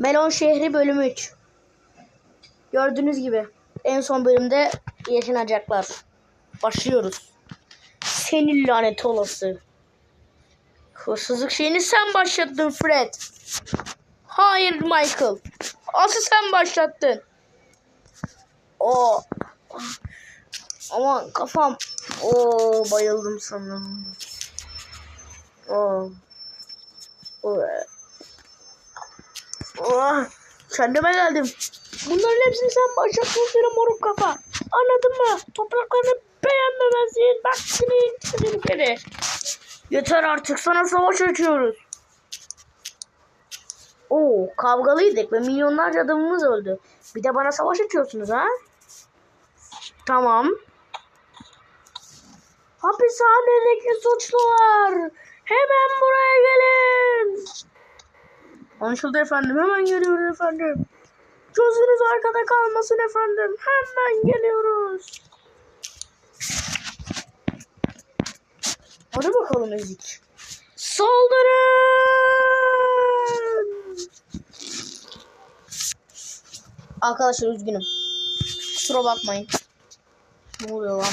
Melon Şehri bölüm 3. Gördüğünüz gibi en son bölümde yaşanacaklar. Başlıyoruz. Senin lanet olası. Hırsızlık şeyini sen başlattın Fred. Hayır Michael. Asıl sen başlattın. O. Aman kafam. Oo bayıldım sanırım. Oo. Oo. Oh, kendime geldim. Bunların hepsini sen başlattın senin moruk kafa. Anladın mı? Topraklarını beğenmemezsin. Bak senin senin kere. Yeter artık sana savaş açıyoruz. Oo kavgalıydık ve milyonlarca adamımız öldü. Bir de bana savaş açıyorsunuz ha? Tamam. Hapishanedeki suçlular. Hemen buraya gelin. Anlaşıldı efendim. Hemen geliyoruz efendim. Gözünüz arkada kalmasın efendim. Hemen geliyoruz. Hadi bakalım ezik. Saldırın! Arkadaşlar üzgünüm. Kusura bakmayın. Ne oluyor lan?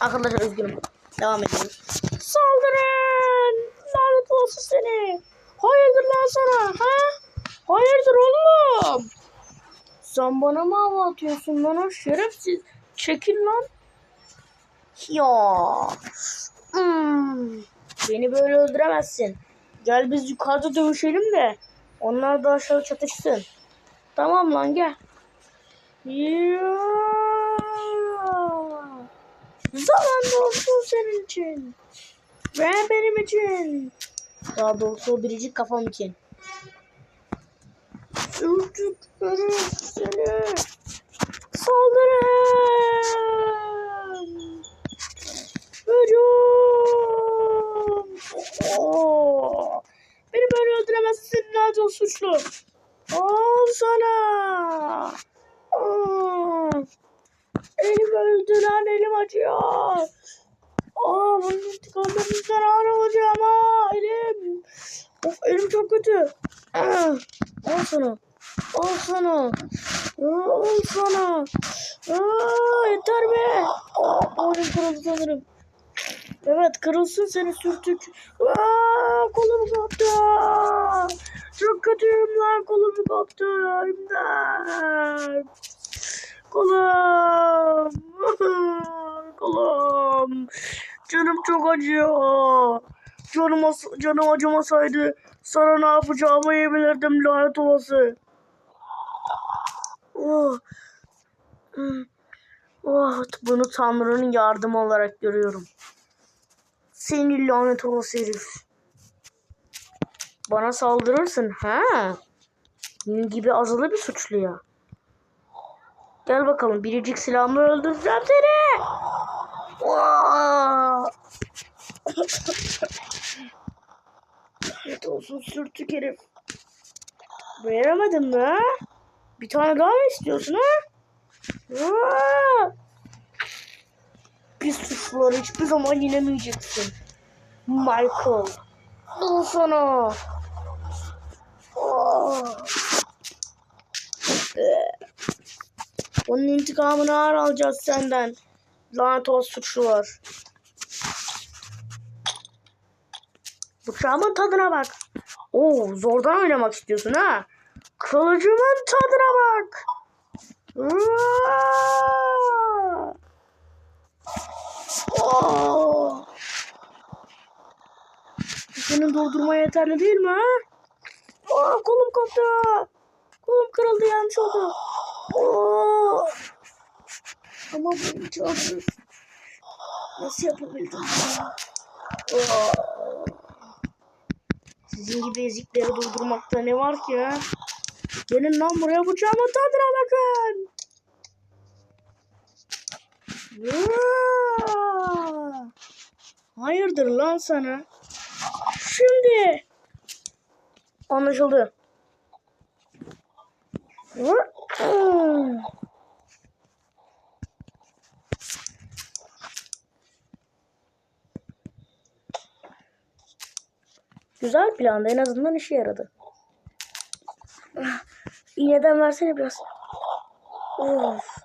Arkadaşlar üzgünüm. Devam ediyoruz. Saldırın! Lanet olsun seni. Hayırdır lan sana? Ha? Hayırdır oğlum? Sen bana mı hava atıyorsun lan o şerefsiz? Çekil lan. Ya. Hmm. Beni böyle öldüremezsin. Gel biz yukarıda dövüşelim de onlar da aşağı çatışsın. Tamam lan gel. Ya. Zaman olsun senin için. Ve benim için. Daha doğrusu o biricik kafam için. Çocuklarım seni. Saldırın. Hücum. Oo. Beni böyle öldüremezsin lanet suçlu. Al sana. Aa. Elim öldü lan elim acıyor. Aa bunun intikamlarından ağır olacağım ha elim. Of elim çok kötü. Ah, Al sana. Al sana. Al sana. Aa, yeter be. Aa, elim kırıldı sanırım. Evet kırılsın seni sürtük. Aa, kolum koptu. Çok kötüyüm lan kolumu koptu. Kolum. Kolum. Canım çok acıyor. Canım, canım acımasaydı sana ne yapacağımı iyi bilirdim lanet olası. Oh. Oh, bunu Tanrı'nın yardımı olarak görüyorum. Seni lanet olası herif. Bana saldırırsın ha? Benim gibi azılı bir suçluya. Gel bakalım biricik silahımı öldüreceğim seni. Lanet olsun sürtük herif. Mi ha? Bir tane daha mı istiyorsun ha? Aa! Pis suçluları hiçbir zaman yenemeyeceksin. Michael. Al sana. Aa! Onun intikamını ağır alacağız senden. Lanet olsun suçlular. Bıçağımın tadına bak. Oo, zordan oynamak istiyorsun ha? Kılıcımın tadına bak. Senin durdurmaya yeterli değil mi ha? Aa, kolum koptu. Kolum kırıldı yanlış oldu. Oo! Ama bu imkansız. Nasıl yapabildim? Oo! Sizin gibi ezikleri durdurmakta ne var ki ha? Gelin lan buraya bıçağımın tadına bakın. Aa! Hayırdır lan sana? Şimdi. Anlaşıldı. Güzel planda en azından işe yaradı. İğneden versene biraz. Of.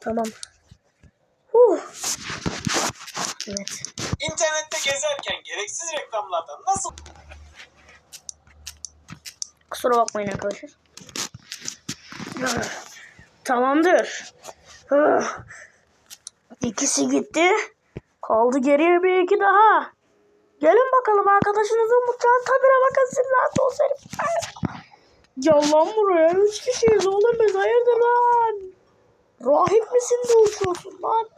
Tamam. Huh. Evet. İnternette gezerken gereksiz reklamlardan nasıl Kusura bakmayın arkadaşlar. Tamamdır. Ah. İkisi gitti. Kaldı geriye bir iki daha. Gelin bakalım arkadaşınızın mutfağın tadına bakın siz nasıl olsa Gel lan buraya. Üç kişiyiz oğlum biz. Hayırdır lan? Rahip misin de uçuyorsun lan?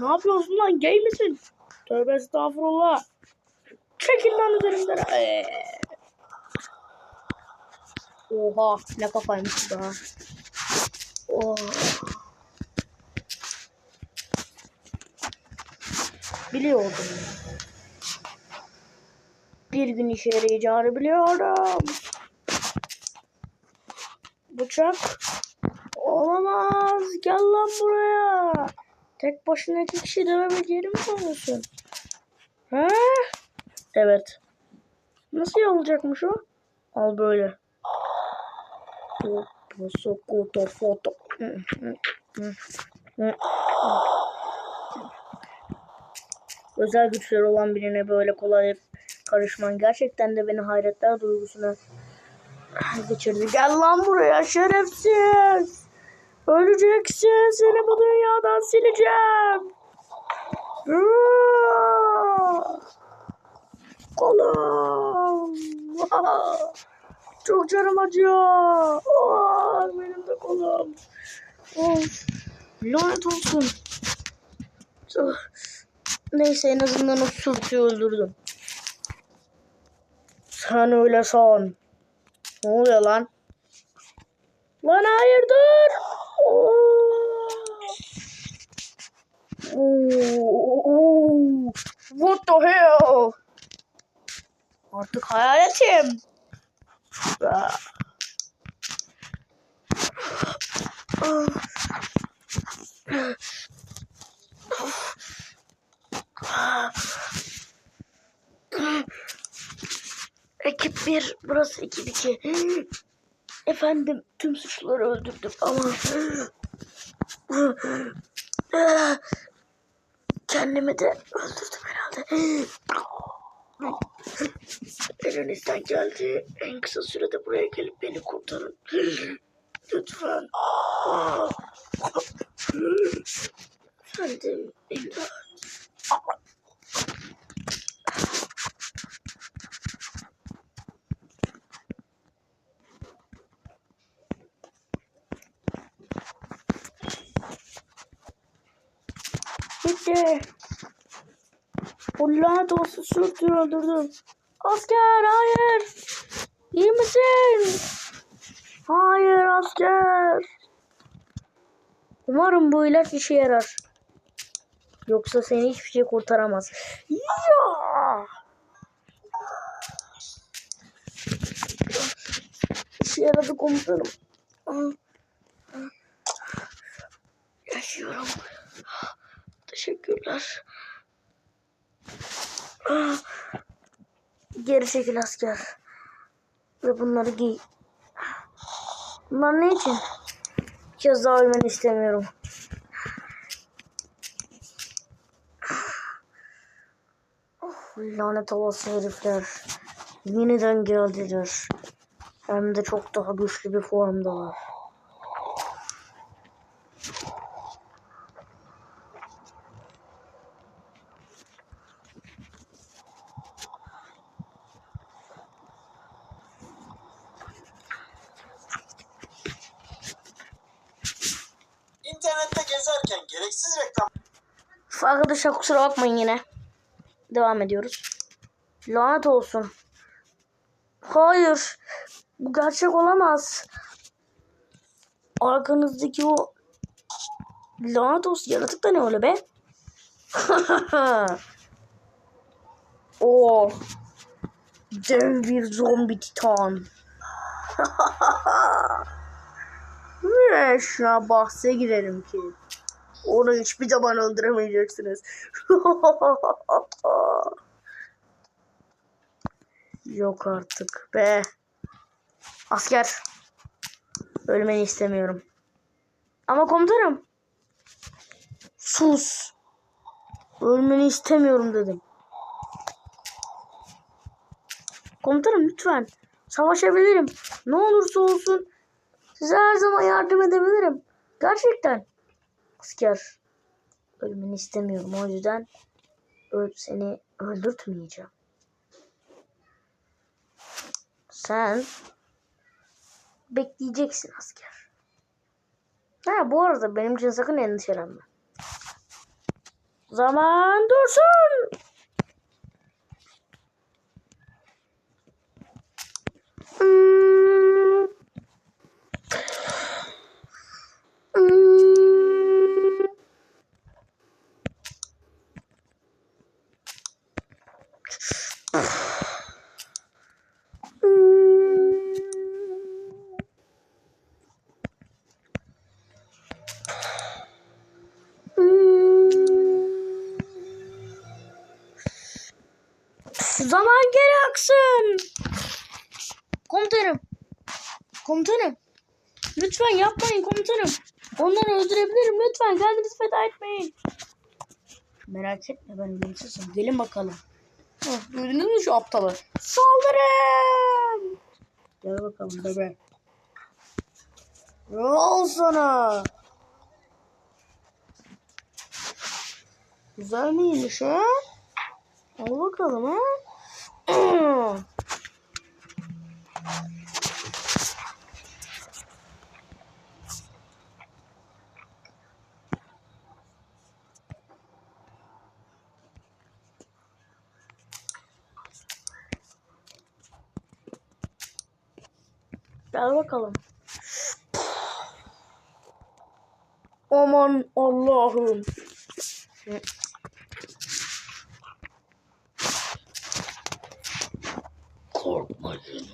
Ne yapıyorsun lan? Gay misin? Tövbe estağfurullah. Çekil lan üzerimden. Ee. Oha ne kafaymış bu daha. Oh. Biliyordum. Bir gün işe yarayacağını biliyordum. Bıçak. Olamaz. Gel lan buraya. Tek başına iki kişi dövebileceğini mi sanıyorsun? He? Evet. Nasıl olacakmış o? Al böyle. Sokoto foto. Özel güçleri olan birine böyle kolay karışman gerçekten de beni hayretler duygusuna geçirdi. Gel lan buraya şerefsiz. Öleceksin. Seni bu dünyadan sileceğim. Kolum. Çok canım acıyor. Benim de kolum. Lanet olsun. Neyse en azından o sürtüyü öldürdüm. Sen öyle san. Ne oluyor lan? Lan hayır dur. Oo. What the hell? Artık hayaletim. Ah. 1, burası ekip 2. Efendim tüm suçluları öldürdüm ama kendimi de öldürdüm herhalde. Elinizden geldi. En kısa sürede buraya gelip beni kurtarın. Lütfen. Efendim, imdat. O lanet olsun sürtüyü öldürdüm. Asker hayır. İyi misin? Hayır asker. Umarım bu ilaç işe yarar. Yoksa seni hiçbir şey kurtaramaz. Ya! İşe yaradı komutanım. Yaşıyorum. Teşekkürler. Geri çekil asker. Ve bunları giy. Bunlar ne için? Bir kez daha ölmeni istemiyorum. Oh, lanet olası herifler. Yeniden geldiler. Hem de çok daha güçlü bir formdalar. internette gezerken gereksiz reklam Üf, Arkadaşlar kusura bakmayın yine. Devam ediyoruz. Lanet olsun. Hayır. Bu gerçek olamaz. Arkanızdaki o lanet olsun yaratık da ne öyle be? o dev bir zombi titan. Şuna bahse girelim ki. Onu hiçbir zaman öldüremeyeceksiniz. Yok artık be. Asker. Ölmeni istemiyorum. Ama komutanım. Sus. Ölmeni istemiyorum dedim. Komutanım lütfen. Savaşabilirim. Ne olursa olsun size her zaman yardım edebilirim. Gerçekten. Asker. Ölmeni istemiyorum. O yüzden seni öldürtmeyeceğim. Sen bekleyeceksin asker. Ha bu arada benim için sakın endişelenme. Zaman dursun. Zaman geri aksın. Komutanım. Komutanım. Lütfen yapmayın komutanım. Onları öldürebilirim. Lütfen kendinizi feda etmeyin. Merak etme ben ölümsüzüm. Gelin bakalım. Hah, Duydunuz mu şu aptalı? Saldırın. Gel bakalım bebe. Ne ol sana? Güzel miymiş ha? Al bakalım ha. Gel bakalım. Aman Allah'ım. Korkmayın.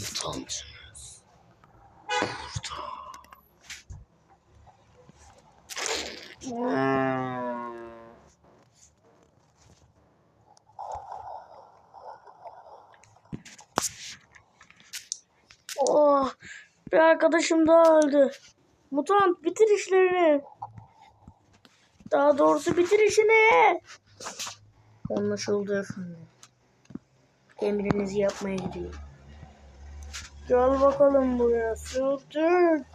Mutantsınız. Burada. Oh, bir arkadaşım daha öldü. Mutant bitir işlerini. Daha doğrusu bitir işini. Anlaşıldı efendim. Emrinizi yapmaya gidiyorum. Gel bakalım buraya. Sürtün.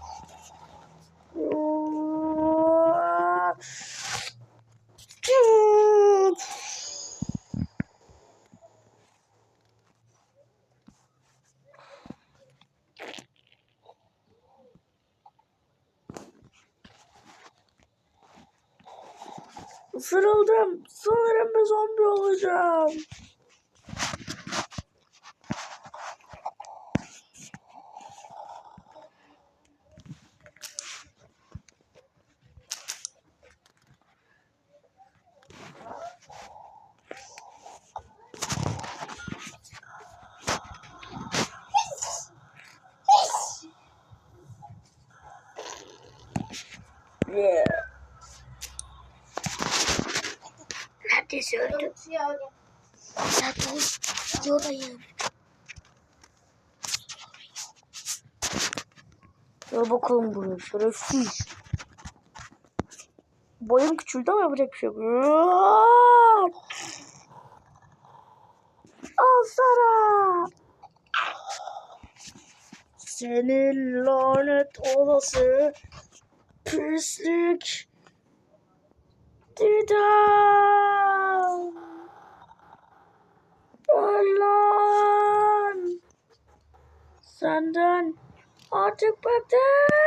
Isırıldım. Sanırım bir zombi olacağım. Yoradayım. Gel bakalım buraya şerefsiz. Boyum küçüldü ama yapacak bir şey yok. Al sana. Senin lanet olası pislik. Didem. Öl lan. Senden artık bıktım.